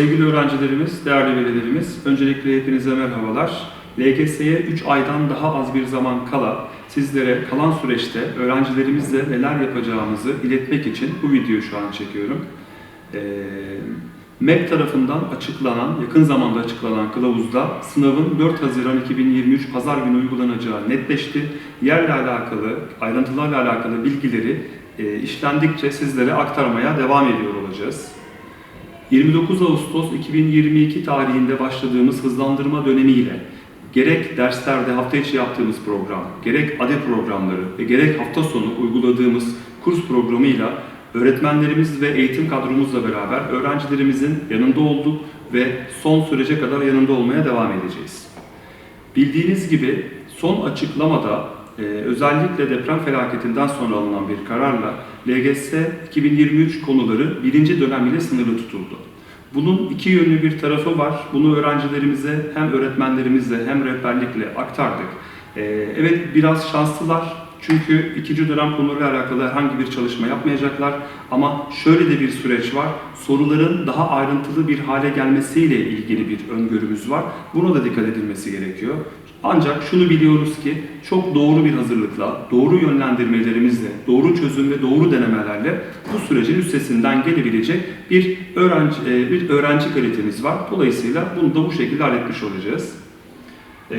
Sevgili öğrencilerimiz, değerli velilerimiz, öncelikle hepinize merhabalar. LGS'ye 3 aydan daha az bir zaman kala sizlere kalan süreçte öğrencilerimizle neler yapacağımızı iletmek için bu videoyu şu an çekiyorum. Ee, MEP tarafından açıklanan, yakın zamanda açıklanan kılavuzda sınavın 4 Haziran 2023 Pazar günü uygulanacağı netleşti. Yerle alakalı, ayrıntılarla alakalı bilgileri e, işlendikçe sizlere aktarmaya devam ediyor olacağız. 29 Ağustos 2022 tarihinde başladığımız hızlandırma dönemiyle gerek derslerde hafta içi yaptığımız program, gerek ADE programları ve gerek hafta sonu uyguladığımız kurs programıyla öğretmenlerimiz ve eğitim kadromuzla beraber öğrencilerimizin yanında olduk ve son sürece kadar yanında olmaya devam edeceğiz. Bildiğiniz gibi son açıklamada e, özellikle deprem felaketinden sonra alınan bir kararla LGS 2023 konuları birinci dönem ile sınırlı tutuldu. Bunun iki yönlü bir tarafı var. Bunu öğrencilerimize hem öğretmenlerimizle hem rehberlikle aktardık. E, evet biraz şanslılar çünkü ikinci dönem konularıyla alakalı herhangi bir çalışma yapmayacaklar. Ama şöyle de bir süreç var. Soruların daha ayrıntılı bir hale gelmesiyle ilgili bir öngörümüz var. Buna da dikkat edilmesi gerekiyor. Ancak şunu biliyoruz ki çok doğru bir hazırlıkla, doğru yönlendirmelerimizle, doğru çözüm ve doğru denemelerle bu sürecin üstesinden gelebilecek bir öğrenci, e, bir öğrenci kalitemiz var. Dolayısıyla bunu da bu şekilde halletmiş olacağız. E,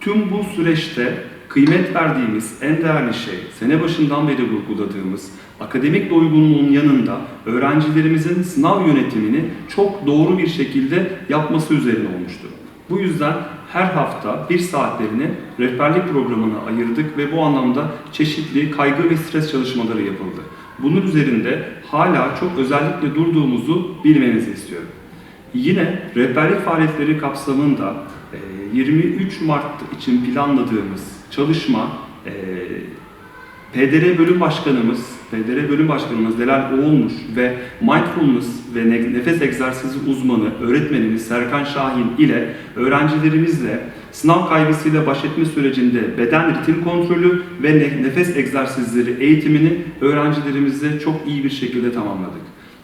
tüm bu süreçte kıymet verdiğimiz en değerli şey, sene başından beri vurguladığımız akademik doygunluğun yanında öğrencilerimizin sınav yönetimini çok doğru bir şekilde yapması üzerine olmuştur. Bu yüzden her hafta bir saatlerini rehberlik programına ayırdık ve bu anlamda çeşitli kaygı ve stres çalışmaları yapıldı. Bunun üzerinde hala çok özellikle durduğumuzu bilmenizi istiyorum. Yine rehberlik faaliyetleri kapsamında e, 23 Mart için planladığımız çalışma e, PDR bölüm başkanımız, PDR bölüm başkanımız Delal Oğulmuş ve Mindfulness ve ne- nefes egzersizi uzmanı öğretmenimiz Serkan Şahin ile öğrencilerimizle sınav kaygısıyla baş etme sürecinde beden ritim kontrolü ve ne- nefes egzersizleri eğitimini öğrencilerimizle çok iyi bir şekilde tamamladık.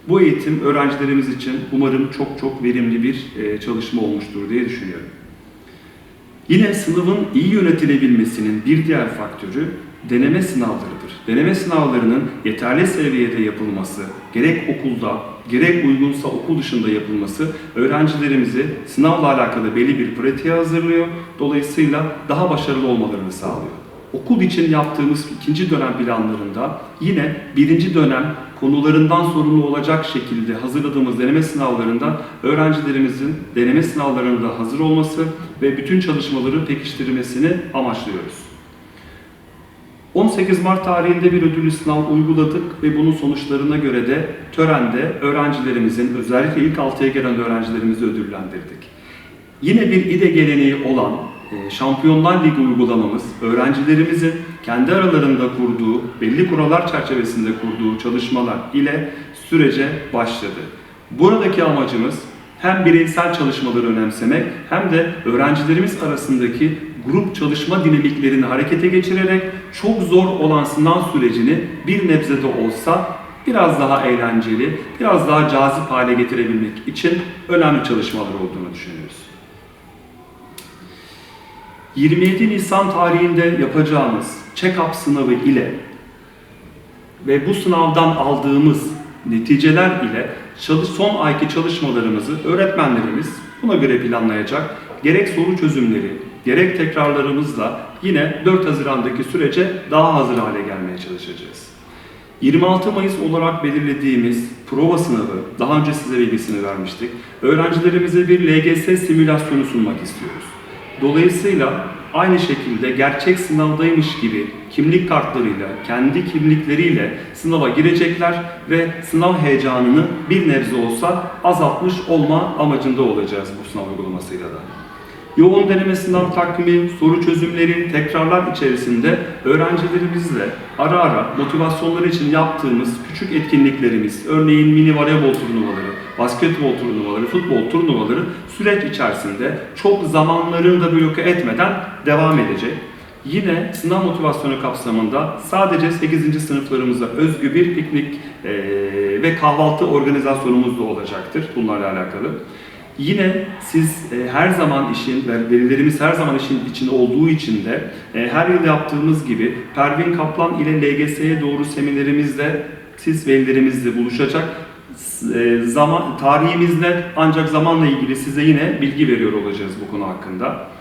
Bu eğitim öğrencilerimiz için umarım çok çok verimli bir e, çalışma olmuştur diye düşünüyorum. Yine sınavın iyi yönetilebilmesinin bir diğer faktörü deneme sınavlarıdır. Deneme sınavlarının yeterli seviyede yapılması, gerek okulda, gerek uygunsa okul dışında yapılması öğrencilerimizi sınavla alakalı belli bir pratiğe hazırlıyor. Dolayısıyla daha başarılı olmalarını sağlıyor. Okul için yaptığımız ikinci dönem planlarında yine birinci dönem konularından sorumlu olacak şekilde hazırladığımız deneme sınavlarında öğrencilerimizin deneme sınavlarında hazır olması ve bütün çalışmaları pekiştirmesini amaçlıyoruz. 18 Mart tarihinde bir ödüllü sınav uyguladık ve bunun sonuçlarına göre de törende öğrencilerimizin özellikle ilk 6'ya gelen öğrencilerimizi ödüllendirdik. Yine bir İDE geleneği olan e, Şampiyonlar Ligi uygulamamız öğrencilerimizin kendi aralarında kurduğu, belli kurallar çerçevesinde kurduğu çalışmalar ile sürece başladı. Buradaki amacımız hem bireysel çalışmaları önemsemek hem de öğrencilerimiz arasındaki grup çalışma dinamiklerini harekete geçirerek çok zor olan sınav sürecini bir nebze de olsa biraz daha eğlenceli, biraz daha cazip hale getirebilmek için önemli çalışmalar olduğunu düşünüyoruz. 27 Nisan tarihinde yapacağımız check-up sınavı ile ve bu sınavdan aldığımız neticeler ile çalış, son ayki çalışmalarımızı öğretmenlerimiz buna göre planlayacak. Gerek soru çözümleri, gerek tekrarlarımızla yine 4 Haziran'daki sürece daha hazır hale gelmeye çalışacağız. 26 Mayıs olarak belirlediğimiz prova sınavı, daha önce size bilgisini vermiştik. Öğrencilerimize bir LGS simülasyonu sunmak istiyoruz. Dolayısıyla aynı şekilde gerçek sınavdaymış gibi kimlik kartlarıyla, kendi kimlikleriyle sınava girecekler ve sınav heyecanını bir nebze olsa azaltmış olma amacında olacağız bu sınav uygulamasıyla da. Yoğun deneme sınav takvimi, soru çözümleri, tekrarlar içerisinde öğrencilerimizle ara ara motivasyonları için yaptığımız küçük etkinliklerimiz, örneğin mini voleybol turnuvaları, basketbol turnuvaları, futbol turnuvaları süreç içerisinde çok zamanlarını da bloke etmeden devam edecek. Yine sınav motivasyonu kapsamında sadece 8. sınıflarımıza özgü bir piknik ve kahvaltı organizasyonumuz da olacaktır bunlarla alakalı. Yine siz e, her zaman işin, ve velilerimiz her zaman işin içinde olduğu için de e, her yıl yaptığımız gibi Pervin Kaplan ile LGS'ye doğru seminerimizde siz velilerimizle buluşacak. E, zaman tarihimizle ancak zamanla ilgili size yine bilgi veriyor olacağız bu konu hakkında.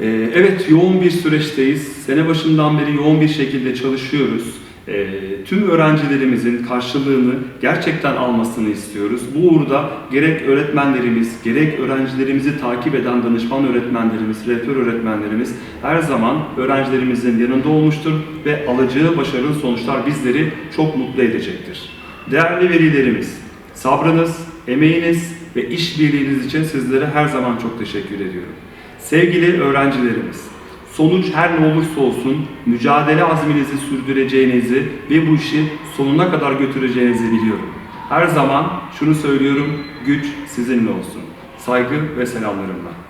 Ee, Evet, yoğun bir süreçteyiz. Sene başından beri yoğun bir şekilde çalışıyoruz. Ee, Tüm öğrencilerimizin karşılığını gerçekten almasını istiyoruz. Bu uğurda gerek öğretmenlerimiz, gerek öğrencilerimizi takip eden danışman öğretmenlerimiz, rehber öğretmenlerimiz her zaman öğrencilerimizin yanında olmuştur ve alacağı başarılı sonuçlar bizleri çok mutlu edecektir. Değerli velilerimiz, sabrınız, emeğiniz ve işbirliğiniz için sizlere her zaman çok teşekkür ediyorum. Sevgili öğrencilerimiz, sonuç her ne olursa olsun mücadele azminizi sürdüreceğinizi ve bu işi sonuna kadar götüreceğinizi biliyorum. Her zaman şunu söylüyorum, güç sizinle olsun. Saygı ve selamlarımla.